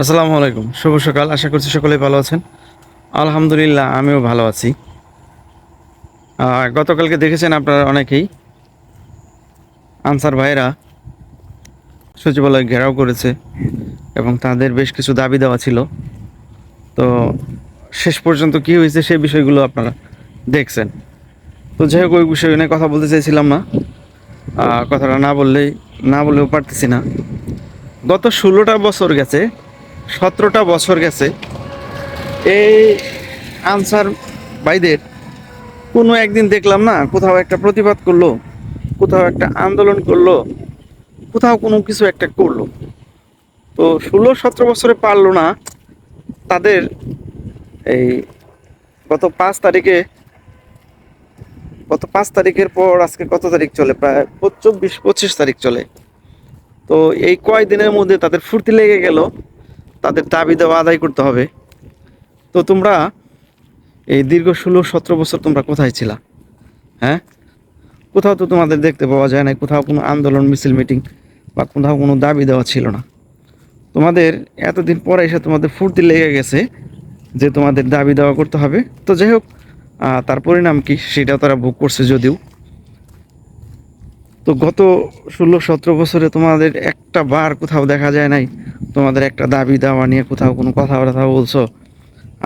আসসালামু আলাইকুম। শুভ সকাল। আশা করছি সকলেই ভালো আছেন। আলহামদুলিল্লাহ, আমিও ভালো আছি। গতকালকে দেখেছেন আপনারা অনেকেই। আনসার ভাইরা সচিবালয় ঘেরাও করেছে এবং তাদের বেশ কিছু দাবি দেওয়া ছিল। তো শেষ পর্যন্ত কী হয়েছে সেই বিষয়গুলো আপনারা দেখছেন। তো যাই হোক, ওই বিষয় নিয়ে কথা বলতে চাইছিলাম না। কথাটা না বললেই না বলেও পারতেছি না। গত ষোলোটা বছর গেছে সতেরোটা বছর গেছে। এই আনসার ভাইদের কোনো একদিন দেখলাম না, কোথাও একটা প্রতিবাদ করল, কোথাও একটা আন্দোলন করল, কোথাও কোনো কিছু একটা করল। তো ষোলো সতেরো বছরে পারল না তাদের এই গত পাঁচ তারিখে, গত পাঁচ তারিখের পর আজকে কত তারিখ চলে? প্রায় চব্বিশ, পঁচিশ তারিখ চলে। তো এই কয় দিনের মধ্যে তাদের ফুর্তি লেগে গেল তাদের দাবি দেওয়া আদায় করতে হবে। তো তোমরা এই দীর্ঘ ষোলো, সতেরো বছর তোমরা কোথায় ছিলা? হ্যাঁ? কোথাও তো তোমাদের দেখতে পাওয়া যায় না কোথাও কোনো আন্দোলন, মিছিল, মিটিং বা কোথাও কোনো দাবি দেওয়া ছিল না। তোমাদের এতদিন পরে এসে তোমাদের ফুর্তি লেগে গেছে যে তোমাদের দাবি দেওয়া করতে হবে। তো যাই হোক তার পরিণাম কি সেটাও তারা ভোগ করছে যদিও। তো গত ষোলো, সতেরো বছরে তোমাদের একটা বার কোথাও দেখা যায় নাই। তোমাদের একটা দাবি দাওয়া নিয়ে কোথাও কোনো কথাবার্তা বলছো।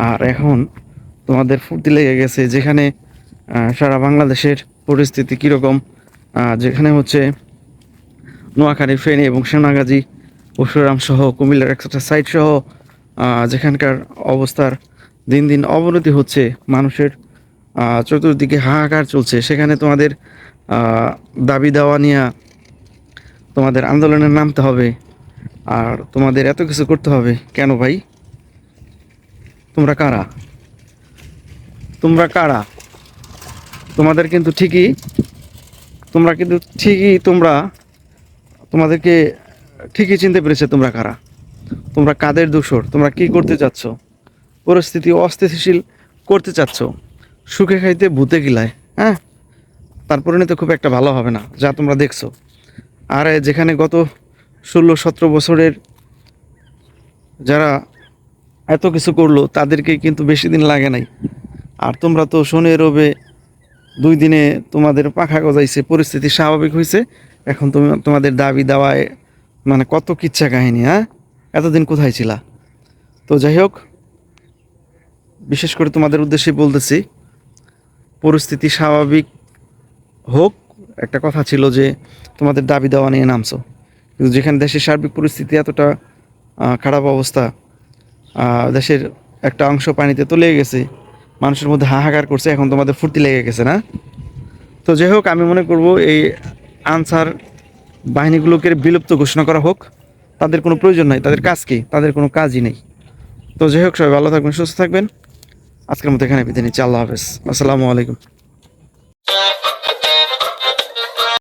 আর এখন তোমাদের ফুর্তি লেগে গেছে যেখানে সারা বাংলাদেশের পরিস্থিতি কীরকম। যেখানে হচ্ছে নোয়াখালী, ফেনী এবং সোনাগাজী, পরশুরাম সহ, কুমিল্লার একটা সাইড সহ যেখানকার অবস্থার দিন দিন অবনতি হচ্ছে, মানুষের চতুর্দিকে হাহাকার চলছে। সেখানে তোমাদের দাবি দেওয়া নিয়ে তোমাদের আন্দোলনে নামতে হবে আর তোমাদের এত কিছু করতে হবে। কেন ভাই? তোমরা কারা? তোমরা কারা? তোমাদের কিন্তু ঠিকই, তোমরা কিন্তু ঠিকই তোমরা, তোমাদেরকে ঠিকই চিনতে পেরেছে তোমরা কারা। তোমরা কাদের দোষর? তোমরা কি করতে চাচ্ছ? পরিস্থিতি অস্থিতিশীল করতে চাচ্ছ। সুখে খাইতে ভূতে গিলায় হ্যাঁ? তারপরে তো খুব একটা ভালো হবে না, যা তোমরা দেখছ। আর যেখানে গত ষোলো সতেরো বছরের যারা এত কিছু করল, তাদেরকে কিন্তু বেশি দিন লাগে নাই। আর তোমরা তো শনি রবে দুই দিনে তোমাদের পাখা গজাইছে, পরিস্থিতি স্বাভাবিক হয়েছে এখন তুমি, তোমাদের দাবি দাওয়ায় মানে কত কিচ্ছা কাহিনী হ্যাঁ? এতদিন কোথায় ছিলা? তো যাই হোক, বিশেষ করে তোমাদের উদ্দেশ্যে বলতেছি, পরিস্থিতি স্বাভাবিক হোক, একটা কথা ছিল যে তোমাদের দাবি দেওয়া নিয়ে নামছো। কিন্তু যেখানে দেশের সার্বিক পরিস্থিতি এতটা খারাপ অবস্থা দেশের একটা অংশ পানিতে তলে গেছে, মানুষের মধ্যে হাহাকার করছে, এখন তোমাদের ফুর্তি লেগে গেছে, না? তো যাই হোক, আমি মনে করব এই আনসার বাহিনীগুলোকে বিলুপ্ত ঘোষণা করা হোক, তাদের কোনো প্রয়োজন নাই। তাদের কাজ কি? তাদের কোনো কাজই নেই। তো যাই হোক, সবাই ভালো থাকবেন, সুস্থ থাকবেন। আজকের মতো এখানে বিদায় নিচ্ছি। আল্লাহ হাফেজ। আসসালামু আলাইকুম।